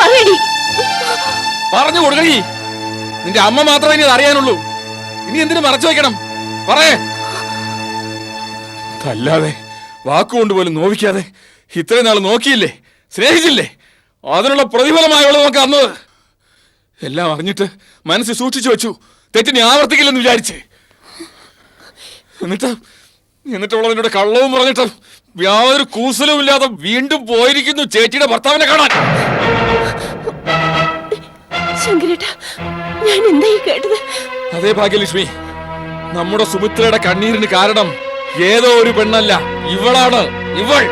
പറയടി. പറഞ്ഞു കൊടുക്കണി നിന്റെ അമ്മ മാത്രമേ ഇനി അറിയാനുള്ളൂ. ഇനി എന്തിനു മറച്ചു വെക്കണം? പറയേ. അല്ലാതെ വാക്കുകൊണ്ട് പോലും നോവിക്കാതെ ഇത്രയും നാൾ നോക്കിയില്ലേ? സ്നേഹിച്ചില്ലേ? അതിനുള്ള പ്രതിഫലമായുള്ള നമുക്ക് അന്നത് എല്ലാം അറിഞ്ഞിട്ട് മനസ്സിൽ സൂക്ഷിച്ചു വെച്ചു. തെറ്റിനെ ആവർത്തിക്കില്ലെന്ന് വിചാരിച്ചേ. എന്നിട്ട് എന്നിട്ടുള്ളതിനോട് കള്ളവും പറഞ്ഞിട്ട് യാതൊരു കൂസലും ഇല്ലാതെ വീണ്ടും പോയിരിക്കുന്നു ചേച്ചിയുടെ ഭർത്താവിനെ കാണാൻ. ഞാൻ എന്തായി കേട്ടത്? അതേ ഭാഗ്യലക്ഷ്മി നമ്മുടെ സുമിത്രയുടെ കണ്ണീരിന് കാരണം ഏതോ ഒരു പെണ്ണല്ല ഇവളാണ് ഇവൾ.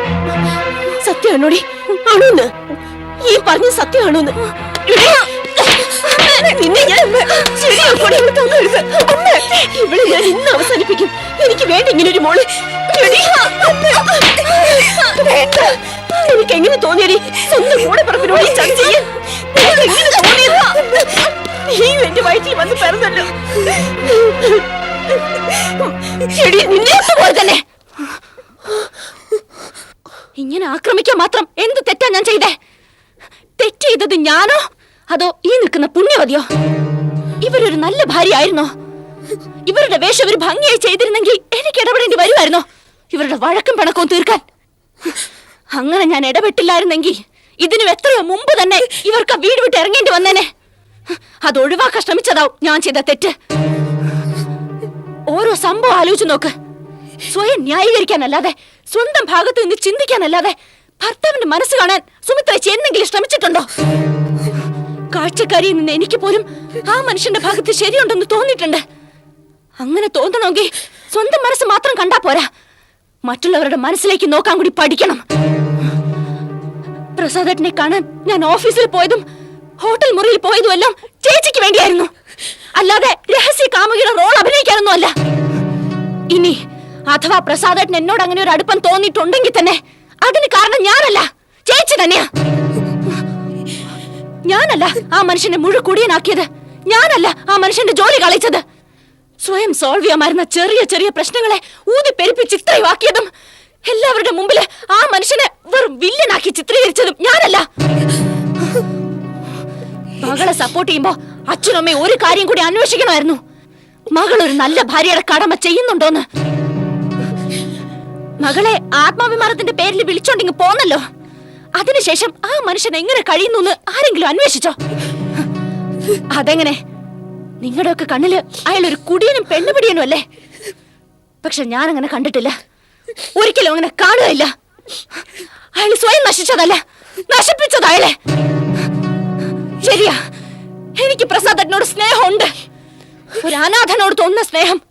സത്യമാണോടി ആണോന്ന്? ഈ പറഞ്ഞ സത്യമാണോന്ന് നിന്നെ ഞാൻ ശരിയാക്കോടി ഇവിടെ ഞാൻ ഇന്ന് അവസാനിപ്പിക്കും. എനിക്ക് വേണ്ട ഇങ്ങനെ ഒരു മോൾ. എനിക്ക് എങ്ങനെ തോന്നിയടി? സ്വന്തം കൂടെ ഈ ചതി ചെയ്യാൻ. നിന്നെ ഇങ്ങനെ ആക്രമിക്കാൻ മാത്രം എന്ത് തെറ്റാ ഞാൻ ചെയ്തേ? തെറ്റ് ചെയ്തത് ഞാനോ? അതോ ഈ നിൽക്കുന്ന പുണ്യവതിയോ? ഇവരൊരു നല്ല ഭാര്യയായിരുന്നോ? ഇവരുടെ വേഷം ഒരു ഭംഗിയായി ചെയ്തിരുന്നെങ്കിൽ എനിക്ക് ഇടപെടേണ്ടി വരുമായിരുന്നോ? ഇവരുടെ വഴക്കും പിണക്കവും തീർക്കാൻ. അങ്ങനെ ഞാൻ ഇടപെട്ടില്ലായിരുന്നെങ്കിൽ ഇതിനും എത്രയോ മുമ്പ് തന്നെ ഇവർക്ക് വീട് വിട്ട് ഇറങ്ങേണ്ടി വന്നേനെ. അത് ഒഴിവാക്കാൻ ശ്രമിച്ചതാവും ഞാൻ ചെയ്ത തെറ്റ്. ഓരോ സംഭവം ആലോചിച്ച് നോക്ക്. സ്വയം ന്യായീകരിക്കാനല്ലാതെ സ്വന്തം ഭാഗത്ത് നിന്ന് ചിന്തിക്കാനല്ലാതെ ഭർത്താവിന്റെ മനസ്സ് കാണാൻ സുമിത്ര എന്നെങ്കിലും ശ്രമിച്ചിട്ടുണ്ടോ? കാഴ്ചക്കാരിയിൽ നിന്ന് എനിക്ക് പോലും ആ മനുഷ്യന്റെ ഭാഗത്ത് ശരിയുണ്ടെന്ന് തോന്നിയിട്ടുണ്ട്. അങ്ങനെ തോന്നണമെങ്കിൽ സ്വന്തം മനസ്സ് മാത്രം കണ്ടാ പോരാ. മറ്റുള്ളവരുടെ മനസ്സിലേക്ക് നോക്കാൻ കൂടി പഠിക്കണം. പ്രസാദേട്ടനെ കാണാൻ ഞാൻ ഓഫീസിൽ പോയതും ഹോട്ടൽ മുറിയിൽ പോയതും എല്ലാം ചേച്ചിക്ക് വേണ്ടിയായിരുന്നു. അല്ലാതെ രഹസ്യ കാമുകിയുടെ റോൾ അഭിനയിക്കാനൊന്നും അല്ല ഇനി അഥവാ പ്രസാദേട്ടൻ എന്നോട് അങ്ങനെ ഒരു അടുപ്പം തോന്നിയിട്ടുണ്ടെങ്കിൽ തന്നെ അതിന് കാരണം ഞാനല്ല. ചേച്ചി തന്നെയാ. ഞാനല്ല ആ മനുഷ്യനെ മുഴുക്കുടിയനാക്കിയത് ഞാനല്ല ആ മനുഷ്യന്റെ ജോലി കളിച്ചത് സ്വയം സോൾവ് ചെയ്യാമായിരുന്ന ചെറിയ ചെറിയ പ്രശ്നങ്ങളെ ഊതി പെരുപ്പിച്ച് ഇത്രയുമാക്കിയതും എല്ലാവരുടെ മുമ്പിൽ ആ മനുഷ്യനെ വെറും വില്ലനാക്കി ചിത്രീകരിച്ചതും ഞാനല്ല. മകളെ സപ്പോർട്ട് ചെയ്യുമ്പോ അച്ഛനമ്മ ഒരു കാര്യം കൂടി അന്വേഷിക്കണമായിരുന്നു. മകൾ ഒരു നല്ല ഭാര്യയുടെ കടമ ചെയ്യുന്നുണ്ടോന്ന്. മകളെ ആത്മാഭിമാനത്തിന്റെ പേരിൽ വിളിച്ചോണ്ടിങ് പോന്നല്ലോ. അതിനുശേഷം ആ മനുഷ്യൻ എങ്ങനെ കഴിയുന്നു ആരെങ്കിലും അന്വേഷിച്ചോ? അതെങ്ങനെ? നിങ്ങളുടെയൊക്കെ കണ്ണിൽ അയാൾ ഒരു കുടിയനും പെണ്ണുപിടിയനും അല്ലേ? പക്ഷെ ഞാൻ അങ്ങനെ കണ്ടിട്ടില്ല. ഒരിക്കലും അങ്ങനെ കാണുകയില്ല. അയാൾ സ്വയം നശിച്ചതല്ല. നശിപ്പിച്ചത് അയാളെ. ശരിയാ. എനിക്ക് പ്രസാദനോട് സ്നേഹമുണ്ട്. ഒരു അനാഥനോട് തോന്നുന്ന സ്നേഹം.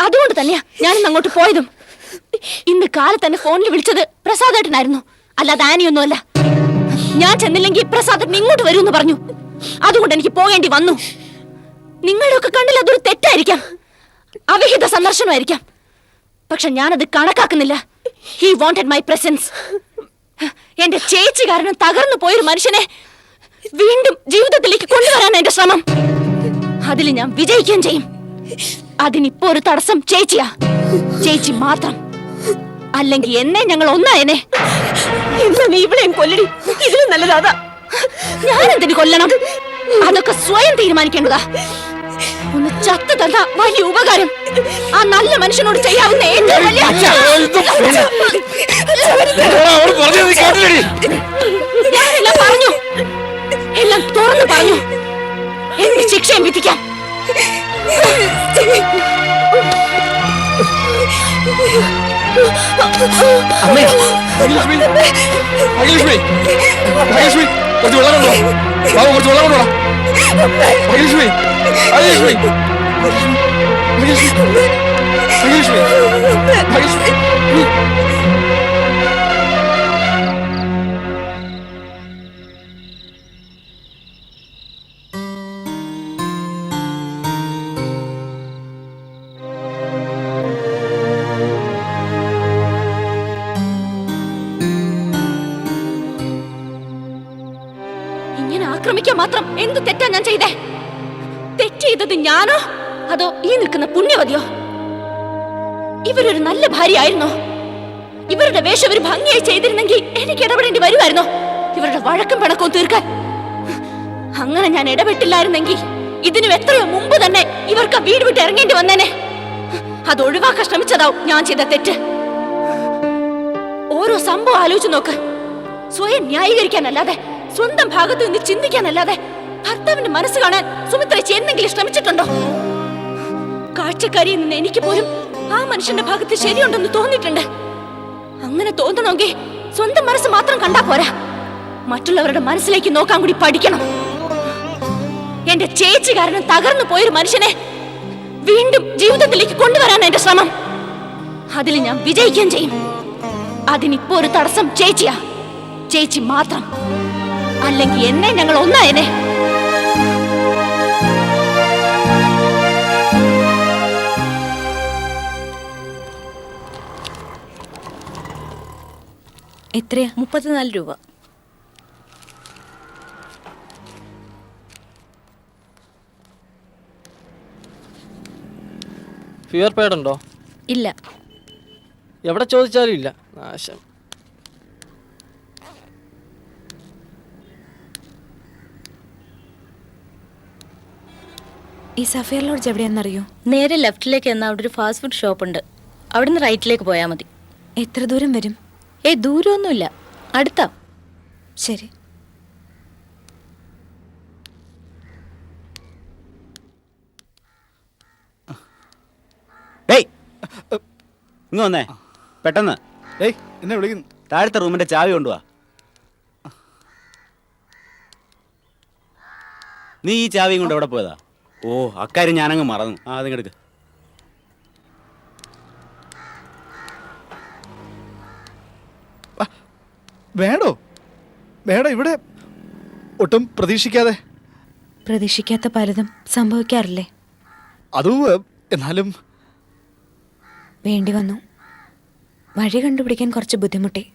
അതുകൊണ്ട് തന്നെയാ ഞാനിന്ന് അങ്ങോട്ട് പോയതും. ഇന്ന് കാലത്ത് തന്നെ ഫോണിൽ വിളിച്ചത് പ്രസാദേട്ടനായിരുന്നു. അല്ലാതെ ആനിയൊന്നുമല്ല. ഞാൻ ചെന്നില്ലെങ്കിൽ പ്രസാദ് ഇങ്ങോട്ട് വരുമെന്ന് പറഞ്ഞു. അതുകൊണ്ട് എനിക്ക് പോകേണ്ടി വന്നു. നിങ്ങളുടെയൊക്കെ കണ്ണിൽ അതൊരു തെറ്റായിരിക്കാം. അവിഹിത സന്ദർശനമായിരിക്കാം. പക്ഷെ ഞാനത് കണക്കാക്കുന്നില്ല. ഹി വാണ്ടഡ് മൈ പ്രസൻസ് എന്റെ ചേച്ചി കാരണം തകർന്നു പോയൊരു മനുഷ്യനെ വീണ്ടും ജീവിതത്തിലേക്ക് കൊണ്ടുവരാൻ എന്റെ ശ്രമം. അതിൽ ഞാൻ വിജയിക്കുകയും ചെയ്യും. അതിനിപ്പോ ഒരു തടസ്സം ചേച്ചിയാ. ചേച്ചി മാത്രം. അല്ലെങ്കിൽ എന്നെ ഞങ്ങൾ ഒന്നായനെ. എന്നാ നീ ഇവിടെയും കൊല്ലടി. ഇതിലും നല്ലതാ ഞാൻ എന്തിനു കൊല്ലണം? അതൊക്കെ സ്വയം തീരുമാനിക്കേണ്ടതാ. ഒന്ന് ചത്തു തന്ന വലിയ ഉപകാരം. ആ നല്ല മനുഷ്യനോട് ചെയ്യാവുന്ന ഏറ്റവും വലിയ ഞാനെല്ലാം പറഞ്ഞു. എല്ലാം തുറന്നു പറഞ്ഞു. എനിക്ക് ശിക്ഷയും വിധിക്കാം അമ്മേ. ഭാഗ്യലക്ഷ്മി ഭാഗ്യലക്ഷ്മി ഭാഗ്യലക്ഷ്മി കുറച്ച് വെള്ളം കൊണ്ടോ ബാബു കുറച്ച് വെള്ളം കൊണ്ടോ ഭാഗ്യലക്ഷ്മി ഭാഗ്യലക്ഷ്മി ഭാഗ്യലക്ഷ്മി ഭാഗ്യലക്ഷ്മി ഭാഗ്യലക്ഷ്മി മാത്രം എന്ത് തെറ്റാ ഞാൻ ചെയ്തേ? തെറ്റ് ചെയ്തത് ഞാനോ? അതോ ഈ നിൽക്കുന്ന പുണ്യവതിയോ? ഇവരൊരു നല്ല ഭാര്യയായിരുന്നോ? ഇവരുടെ വേഷം ഒരു ഭംഗിയായി ചെയ്തിരുന്നെങ്കിൽ എനിക്ക് ഇടപെടേണ്ടി വരുമായിരുന്നോ? ഇവരുടെ വഴക്കും പിണക്കവും തീർക്കാൻ. അങ്ങനെ ഞാൻ ഇടപെട്ടില്ലായിരുന്നെങ്കിൽ ഇതിനും എത്രയോ മുമ്പ് തന്നെ ഇവർക്ക് വീട് വിട്ട് ഇറങ്ങേണ്ടി വന്നേനെ. അത് ഒഴിവാക്കാൻ ശ്രമിച്ചതാവും ഞാൻ ചെയ്ത തെറ്റ്. ഓരോ സംഭവം ആലോചിച്ച് നോക്ക്. സ്വയം ന്യായീകരിക്കാനല്ലാതെ സ്വന്തം ഭാഗത്ത് നിന്ന് ചിന്തിക്കാനല്ലാതെ ഭർത്താവിന്റെ മനസ്സ് കാണാൻ സുമിത്രേച്ചി എന്തെങ്കിലും ശ്രമിച്ചിട്ടുണ്ടോ? കാഴ്ചക്കാരിയിൽ നിന്ന് എനിക്ക് പോലും ആ മനുഷ്യന്റെ ഭാഗത്ത് ശരിയുണ്ടെന്ന് തോന്നിയിട്ടുണ്ട്. അങ്ങനെ തോന്നണമെങ്കിൽ സ്വന്തം മനസ്സ് മാത്രം കണ്ടാ പോരാ. മറ്റുള്ളവരുടെ മനസ്സിലേക്ക് നോക്കാൻ കൂടി പഠിക്കണം. എന്റെ ചേച്ചി കാരണം തകർന്നു പോയൊരു മനുഷ്യനെ വീണ്ടും ജീവിതത്തിലേക്ക് കൊണ്ടുവരാൻ എന്റെ ശ്രമം. അതിൽ ഞാൻ വിജയിക്കുകയും ചെയ്യും. അതിനിപ്പോ ഒരു തടസ്സം ചേച്ചിയാ. ചേച്ചി മാത്രം. അല്ലെങ്കിൽ എന്നെ ഞങ്ങൾ ഒന്നായനെ. എത്രയാ? മുപ്പത്തിനാല് രൂപ. ഫിയർ പേഡ് ഉണ്ടോ? ഇല്ല. എവിടെ ചോദിച്ചാലും ഇല്ല. നാശം. ഈ സഫയർ ലോഡ്ജ് എവിടെയാണെന്നറിയോ നേരെ ലെഫ്റ്റിലേക്ക് എന്നാൽ അവിടെ ഒരു ഫാസ്റ്റ് ഫുഡ് ഷോപ്പ് ഉണ്ട്. അവിടുന്ന് റൈറ്റിലേക്ക് പോയാൽ മതി. എത്ര ദൂരം വരും? ഏ ദൂരമൊന്നുമില്ല. അടുത്താ. ശരി. ഇങ്ങ് വന്നേ. പെട്ടെന്ന്. ഏയ് എന്നെ വിളിക്കുന്നു. താഴത്തെ റൂമിന്റെ ചാവി കൊണ്ടുവാ. നീ ഈ ചാവിയും കൊണ്ട് എവിടെ പോയതാ? ഓ അക്കാര്യം ഞാനങ്ങ് മറന്നു. ആ അതിങ്ങെടുക്ക് വേണോ? വേണോ ഇവിടെ? ഒട്ടും പ്രതീക്ഷിക്കാതെ. പ്രതീക്ഷിക്കാത്ത പലതും സംഭവിക്കാറില്ലേ? അതും എന്നാലും. വേണ്ടി വന്നു. വഴി കണ്ടുപിടിക്കാൻ കുറച്ച് ബുദ്ധിമുട്ടി.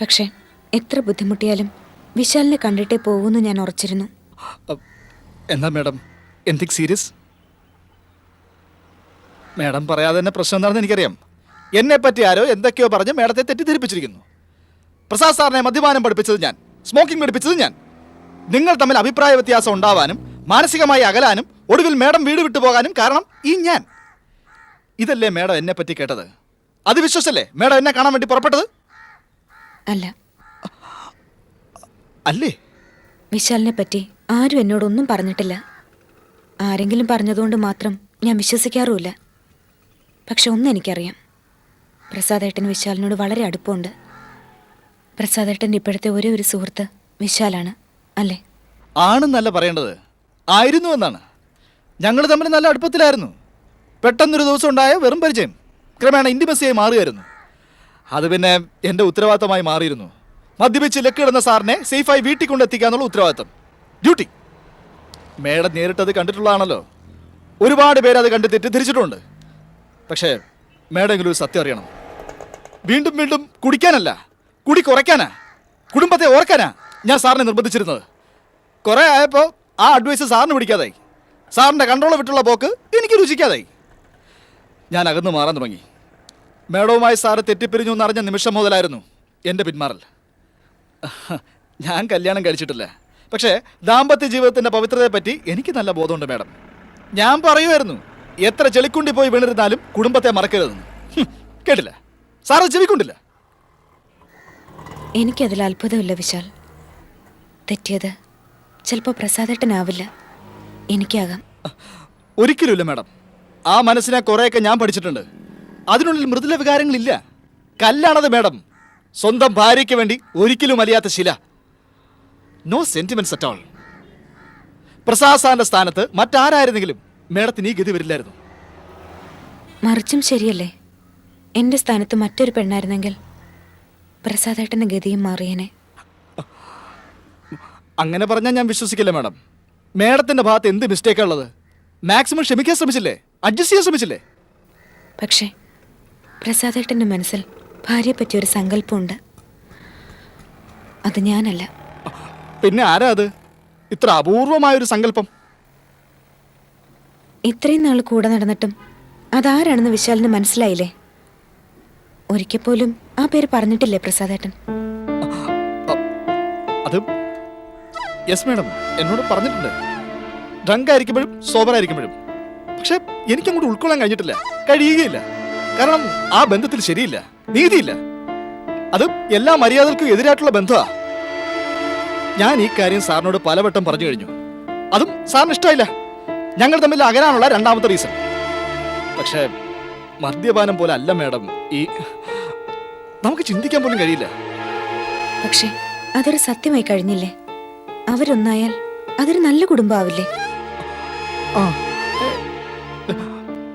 പക്ഷേ എത്ര ബുദ്ധിമുട്ടിയാലും വിശാലിനെ കണ്ടിട്ടേ പോകുമെന്ന് ഞാൻ ഉറച്ചിരുന്നു. എന്നാ എന്താ മേഡം. എന്തിക്ക് സീരിയസ് മേഡം പറയാതെ തന്നെ പ്രശ്നം എന്താണെന്ന് എനിക്കറിയാം. എന്നെ പറ്റി ആരോ എന്തൊക്കെയോ പറഞ്ഞ് മേഡത്തെ തെറ്റിദ്ധരിപ്പിച്ചിരിക്കുന്നു. പ്രസാദ് സാറിനെ മദ്യപാനം പഠിപ്പിച്ചത് ഞാൻ സ്മോക്കിംഗ് പഠിപ്പിച്ചത് ഞാൻ. നിങ്ങൾ തമ്മിൽ അഭിപ്രായ വ്യത്യാസം ഉണ്ടാവാനും മാനസികമായി അകലാനും ഒടുവിൽ മേഡം വീട് വിട്ടു പോകാനും കാരണം ഈ ഞാൻ. ഇതല്ലേ മേഡം എന്നെ പറ്റി കേട്ടത്? അത് വിശ്വസല്ലേ? മേഡം എന്നെ കാണാൻ വേണ്ടി പുറപ്പെട്ടത്? അല്ല. അല്ലേ? വിശാലിനെ പറ്റി ആരും എന്നോടൊന്നും പറഞ്ഞിട്ടില്ല. ആരെങ്കിലും പറഞ്ഞതുകൊണ്ട് മാത്രം ഞാൻ വിശ്വസിക്കാറുമില്ല. പക്ഷെ ഒന്ന് എനിക്കറിയാം. പ്രസാദേട്ടൻ വിശാലിനോട് വളരെ അടുപ്പമുണ്ട്. പ്രസാദേട്ടന്റെ ഇപ്പോഴത്തെ ഒരേ ഒരു സുഹൃത്ത് വിശാലാണ് അല്ലേ? ആണെന്നല്ല പറയേണ്ടത്. ആയിരുന്നു എന്നാണ്. ഞങ്ങൾ തമ്മിൽ നല്ല അടുപ്പത്തിലായിരുന്നു. പെട്ടെന്നൊരു ദിവസം ഉണ്ടായ വെറും പരിചയം. ക്രമേണ ഇന്റിമസിയായി മാറുകയായിരുന്നു. അത് പിന്നെ എന്റെ ഉത്തരവാദിത്തമായി മാറിയിരുന്നു. മദ്യപിച്ച് ലക്കിടുന്ന സാറിനെ സേഫായി വീട്ടിൽ കൊണ്ടെത്തിക്കാന്നുള്ള ഉത്തരവാദിത്തം. ഡ്യൂട്ടി മേഡം നേരിട്ടത് കണ്ടിട്ടുള്ളതാണല്ലോ. ഒരുപാട് പേര് അത് കണ്ട് തെറ്റിദ്ധരിച്ചിട്ടുണ്ട്. പക്ഷേ മേഡെങ്കിലും ഒരു സത്യം അറിയണം. വീണ്ടും വീണ്ടും കുടിക്കാനല്ല കുടി കുറയ്ക്കാനാ കുടുംബത്തെ ഓർക്കാനാ ഞാൻ സാറിനെ നിർബന്ധിച്ചിരുന്നത്. കുറേ ആയപ്പോൾ ആ അഡ്വൈസ് സാറിന് പിടിക്കാതായി. സാറിന്റെ കൺട്രോൾ വിട്ടുള്ള പോക്ക് എനിക്ക് രുചിക്കാതായി. ഞാൻ അകന്നു മാറാൻ തുടങ്ങി. മേഡവുമായി സാറ് തെറ്റിപ്പിരിഞ്ഞു എന്നറിഞ്ഞ നിമിഷം മുതലായിരുന്നു എന്റെ പിന്മാറൽ. ഞാൻ കല്യാണം കഴിച്ചിട്ടില്ല. പക്ഷേ ദാമ്പത്യ ജീവിതത്തിന്റെ പവിത്രതയെപ്പറ്റി എനിക്ക് നല്ല ബോധമുണ്ട് മാഡം. ഞാൻ പറയുമായിരുന്നു എത്ര ചെളിക്കുണ്ടി പോയി വീണിരുന്നാലും കുടുംബത്തെ മറക്കരുതെന്ന്. കേട്ടില്ല? സാറ് ചെവിക്കൊണ്ടില്ല? എനിക്കതിൽ അത്ഭുതമില്ല വിശാൽ. തെറ്റിയത് ചിലപ്പോൾ പ്രസാദേട്ടനാവില്ല. എനിക്കാകാം. ഒരിക്കലുമില്ല മാഡം. ആ മനസ്സിനെ കുറേയൊക്കെ ഞാൻ പഠിച്ചിട്ടുണ്ട്. അതിനുള്ളിൽ മൃദുല വികാരങ്ങളില്ല കല്ലാണത് മാഡം. സ്വന്തം ഭാര്യയ്ക്ക് വേണ്ടി ഒരിക്കലും അലിയാത്ത ശില. No sentiments at all Prasad സാറിന്റെ സ്ഥാനത്ത് മറ്റാരായിരുന്നെങ്കിലും മേഡത്തിന് ഈ ഗതി വരില്ലായിരുന്നു. മറിച്ചും ശരിയല്ലേ? എന്റെ സ്ഥാനത്ത് മറ്റൊരു പെണ്ണായിരുന്നെങ്കിൽ പ്രസാദേട്ടന്റെ ഗതിയും മാറിയനെ. അങ്ങനെ പറഞ്ഞാൽ ഞാൻ വിശ്വസിക്കില്ല മാഡം. മേഡത്തിന്റെ ഭാഗത്ത് എന്ത് മിസ്റ്റേക്കാ ഉള്ളത്? മാക്സിമം ക്ഷമിക്കാൻ ശ്രമിച്ചില്ലേ? അഡ്ജസ്റ്റ് ചെയ്യാൻ ശ്രമിച്ചില്ലേ? പക്ഷേ പ്രസാദേട്ടന്റെ മനസ്സിൽ ഭാര്യയെപ്പറ്റി ഒരു സങ്കല്പമുണ്ട്. അത് ഞാനല്ല. പിന്നെ ആരാ അത്? ഇത്ര അപൂർവമായൊരു സങ്കല്പം. ഇത്രയും നാൾ കൂടെ നടന്നിട്ടും അതാരാണെന്ന് വിശാലിന് മനസ്സിലായില്ലേ? ഒരിക്കൽ പോലും ആ പേര് പറഞ്ഞിട്ടില്ലേ പ്രസാദേട്ടൻ? അത് യെസ് മാഡം എന്നോട് പറഞ്ഞിട്ടുണ്ട്. ഡ്രങ്ക് ആയിരിക്കുമ്പോഴും സോബർ ആയിരിക്കുമ്പോഴും പക്ഷെ എനിക്കങ്ങോട്ട് ഉൾക്കൊള്ളാൻ കഴിഞ്ഞിട്ടില്ല കഴിയുകയില്ല. കാരണം ആ ബന്ധത്തിൽ ശരിയില്ല നീതിയില്ല. അത് എല്ലാ മര്യാദകൾക്കും എതിരായിട്ടുള്ള ബന്ധമാ. ഞാൻ ഈ കാര്യം സാറിനോട് പലവട്ടം പറഞ്ഞു കഴിഞ്ഞു. അതും സാറിന് ഇഷ്ടമായില്ല ഞങ്ങൾ തമ്മിൽ അകലാനുള്ള രണ്ടാമത്തെ റീസൺ പക്ഷേ മദ്യപാനം പോലെ അല്ല മാഡം ഈ നമുക്ക് ചിന്തിക്കാൻ പോലും കഴിയില്ല. പക്ഷേ അതൊരു സത്യമായി കഴിഞ്ഞില്ലേ? അവരൊന്നായാൽ അതൊരു നല്ല കുടുംബമാവില്ലേ? ആ.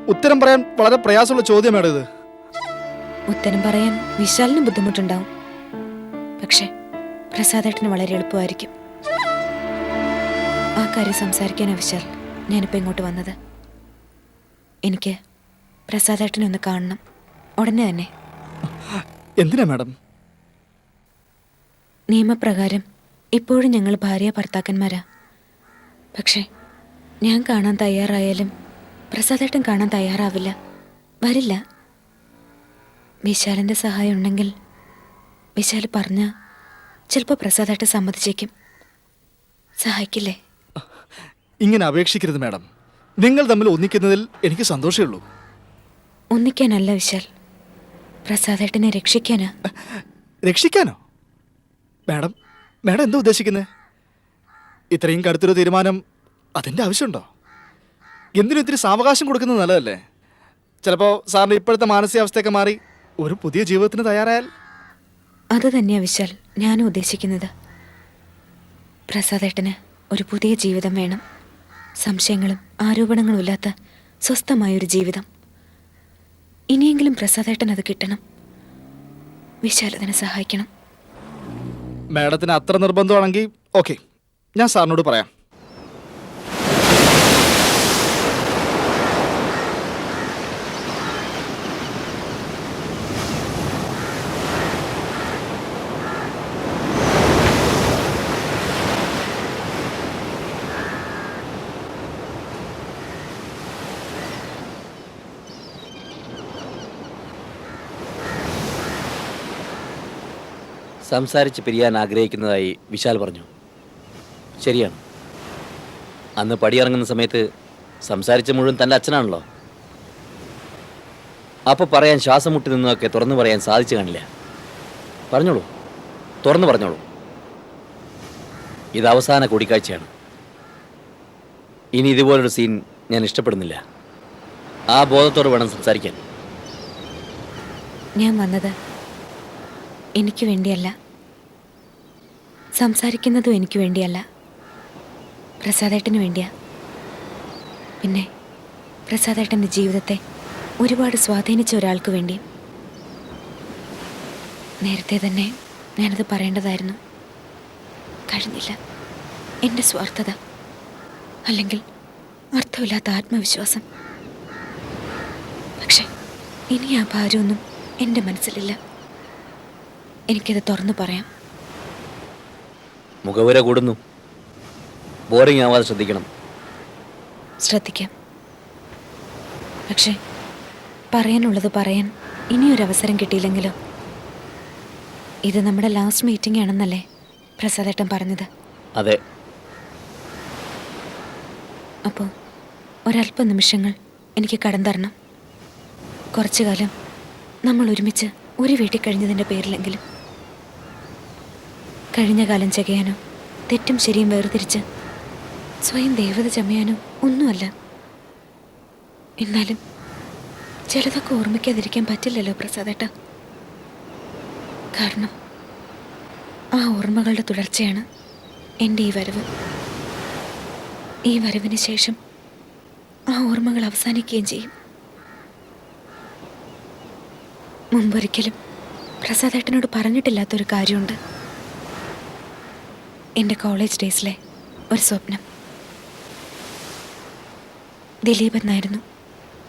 ഉത്തരം പറയാൻ വളരെ പ്രയാസമുള്ള ചോദ്യം മാഡം ഇത് ഉത്തരം പറയാൻ വിശാലിന് ബുദ്ധിമുട്ടുണ്ടാവും. പക്ഷേ പ്രസാദേട്ടന് വളരെ എളുപ്പമായിരിക്കും. ആ കാര്യം സംസാരിക്കാൻ വിശാൽ ഞാനിപ്പോൾ ഇങ്ങോട്ട് വന്നത്. എനിക്ക് പ്രസാദേട്ടനെ ഒന്ന് കാണണം. ഉടനെ തന്നെ. എന്തിനാ മാഡം? നിയമപ്രകാരം ഇപ്പോഴും ഞങ്ങൾ ഭാര്യ ഭർത്താക്കന്മാരാ. പക്ഷേ ഞാൻ കാണാൻ തയ്യാറായാലും പ്രസാദേട്ടൻ കാണാൻ തയ്യാറാവില്ല. വരില്ല. വിശാലിന്റെ സഹായം ഉണ്ടെങ്കിൽ വിശാൽ പറഞ്ഞ ചിലപ്പോൾ പ്രസാദായിട്ട് സമ്മതിച്ചേക്കും. സഹായിക്കില്ലേ? ഇങ്ങനെ അപേക്ഷിക്കരുത് മാഡം. നിങ്ങൾ തമ്മിൽ ഒന്നിക്കുന്നതിൽ എനിക്ക് സന്തോഷമേ ഉള്ളൂ. ഒന്നിക്കാനല്ല വിശാൽ. പ്രസാദേട്ടനെ രക്ഷിക്കാനാ? രക്ഷിക്കാനോ? മാഡം മാഡം എന്താ ഉദ്ദേശിക്കുന്നത് ഇത്രയും കടുത്തൊരു തീരുമാനം അതിന്റെ ആവശ്യമുണ്ടോ? എന്തിനും ഇത്തിരി സാവകാശം കൊടുക്കുന്നത് നല്ലതല്ലേ? ചിലപ്പോൾ സാറിന്റെ ഇപ്പോഴത്തെ മാനസികാവസ്ഥയൊക്കെ മാറി ഒരു പുതിയ ജീവിതത്തിന് തയ്യാറായാൽ അത് തന്നെയാ വിശാൽ ഞാനും ഉദ്ദേശിക്കുന്നത്. പ്രസാദേട്ടന് ഒരു പുതിയ ജീവിതം വേണം. സംശയങ്ങളും ആരോപണങ്ങളും ഇല്ലാത്ത സ്വസ്ഥമായൊരു ജീവിതം. ഇനിയെങ്കിലും പ്രസാദേട്ടൻ അത് കിട്ടണം. വിശാൽ അതിനെ സഹായിക്കണം. മാഡത്തിന് അത്ര നിർബന്ധമാണെങ്കിൽ ഓക്കെ ഞാൻ സാറിനോട് പറയാം. സംസാരിച്ച് പിരിയാൻ ആഗ്രഹിക്കുന്നതായി വിശാൽ പറഞ്ഞു. ശരിയാണ്. അന്ന് പടിയിറങ്ങുന്ന സമയത്ത് സംസാരിച്ച മുഴുവൻ തന്റെ അച്ഛനാണല്ലോ. അപ്പോൾ പറയാൻ ശ്വാസം മുട്ടി നിന്നതൊക്കെ തുറന്നു പറയാൻ സാധിച്ചു കാണില്ല. പറഞ്ഞോളൂ. തുറന്നു പറഞ്ഞോളൂ. ഇത് അവസാന കൂടിക്കാഴ്ചയാണ്. ഇനി ഇതുപോലൊരു സീൻ ഞാൻ ഇഷ്ടപ്പെടുന്നില്ല. ആ ബോധത്തോട് വേണം സംസാരിക്കാൻ. ഞാൻ വന്നത് എനിക്ക് വേണ്ടിയല്ല. സംസാരിക്കുന്നതും എനിക്ക് വേണ്ടിയല്ല. പ്രസാദേട്ടന് വേണ്ടിയാ. പിന്നെ പ്രസാദേട്ടന്റെ ജീവിതത്തെ ഒരുപാട് സ്വാധീനിച്ച ഒരാൾക്ക് വേണ്ടിയും. നേരത്തെ തന്നെ ഞാനത് പറയേണ്ടതായിരുന്നു. കഴിഞ്ഞില്ല. എന്റെ സ്വാർത്ഥത അല്ലെങ്കിൽ അർത്ഥമില്ലാത്ത ആത്മവിശ്വാസം. പക്ഷെ ഇനി ആ ഭാരമൊന്നും എന്റെ മനസ്സിലില്ല. എനിക്കത് തുറന്നു പറയാം. മുഖവുര കൂടുന്നു. ബോറിംഗ് ആവാതെ ശ്രദ്ധിക്കണം. ശ്രദ്ധിക്കാം. പക്ഷേ പറയാനുള്ളത് പറയാൻ ഇനിയൊരു അവസരം കിട്ടിയില്ലെങ്കിലോ? ഇത് നമ്മുടെ ലാസ്റ്റ് മീറ്റിംഗ് ആണെന്നല്ലേ പ്രസാദേട്ടൻ പറഞ്ഞത്? അതെ. അപ്പോൾ ഒരല്പ നിമിഷങ്ങൾ എനിക്ക് കടം തരണം. കുറച്ചു കാലം നമ്മൾ ഒരുമിച്ച് ഒരു വീട്ടിൽ കഴിഞ്ഞതിന്റെ പേരിലെങ്കിലും. കഴിഞ്ഞ കാലം ചകയാനോ തെറ്റും ശരിയും വേർതിരിച്ച് സ്വയം ദേവത ചമയാനോ ഒന്നുമല്ല. എന്നാലും ചിലതൊക്കെ ഓർമ്മിക്കാതിരിക്കാൻ പറ്റില്ലല്ലോ പ്രസാദേട്ട. കാരണം ആ ഓർമ്മകളുടെ തുടർച്ചയാണ് എന്റെ ഈ വരവ്. ഈ വരവിന് ശേഷം ആ ഓർമ്മകൾ അവസാനിക്കുകയും ചെയ്യും. മുമ്പൊരിക്കലും പ്രസാദേട്ടനോട് പറഞ്ഞിട്ടില്ലാത്തൊരു കാര്യമുണ്ട്. എന്റെ കോളേജ് ഡേയ്സിലെ ഒരു സ്വപ്നം. ദിലീപ് എന്നായിരുന്നു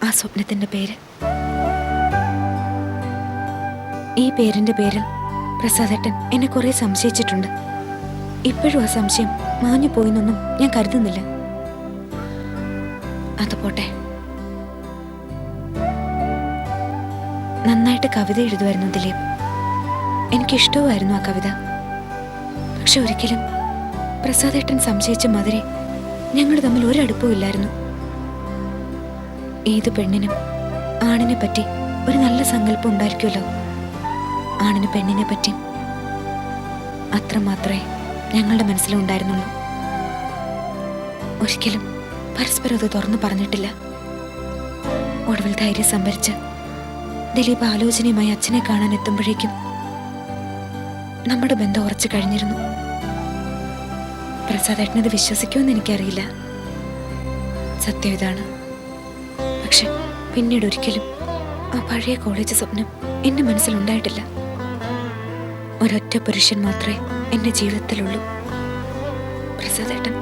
ആ സ്വപ്നത്തിന്റെ പേര്. ഈ പേരിന്റെ പേരിൽ പ്രസാദേട്ടൻ എന്നെ കുറേ സംശയിച്ചിട്ടുണ്ട്. ഇപ്പോഴും ആ സംശയം മാഞ്ഞു പോയിന്നൊന്നും ഞാൻ കരുതുന്നില്ല. അത് പോട്ടെ. നന്നായിട്ട് കവിത എഴുതുമായിരുന്നു ദിലീപ്. എനിക്കിഷ്ടവുമായിരുന്നു ആ കവിത. പക്ഷെ ഒരിക്കലും പ്രസാദേട്ടൻ സംശയിച്ച മധുരെ ഞങ്ങൾ തമ്മിൽ ഒരടുപ്പവും ഇല്ലായിരുന്നു. ഏത് പെണ്ണിനും ആണിനെ പറ്റി ഒരു നല്ല സങ്കല്പം ഉണ്ടായിരിക്കുമല്ലോ. ആണിന് പെണ്ണിനെ പറ്റി അത്ര മാത്രമേ ഞങ്ങളുടെ മനസ്സിലുണ്ടായിരുന്നുള്ളൂ. ഒരിക്കലും പരസ്പരം അത് തുറന്നു പറഞ്ഞിട്ടില്ല. ഒടുവിൽ ധൈര്യം സംഭരിച്ച് ദിലീപ് ആലോചനയുമായി അച്ഛനെ കാണാൻ എത്തുമ്പോഴേക്കും നമ്മുടെ ബന്ധം ഉറച്ചു കഴിഞ്ഞിരുന്നു. പ്രസാദേട്ടനത് വിശ്വസിക്കുമെന്ന് എനിക്കറിയില്ല. സത്യം ഇതാണ്. പക്ഷെ പിന്നീട് ഒരിക്കലും ആ പഴയ കോളേജ് സ്വപ്നം എന്റെ മനസ്സിലുണ്ടായിട്ടില്ല. ഒരൊറ്റ പുരുഷൻ മാത്രമേ എന്റെ ജീവിതത്തിലുള്ളൂ. പ്രസാദേട്ടൻ.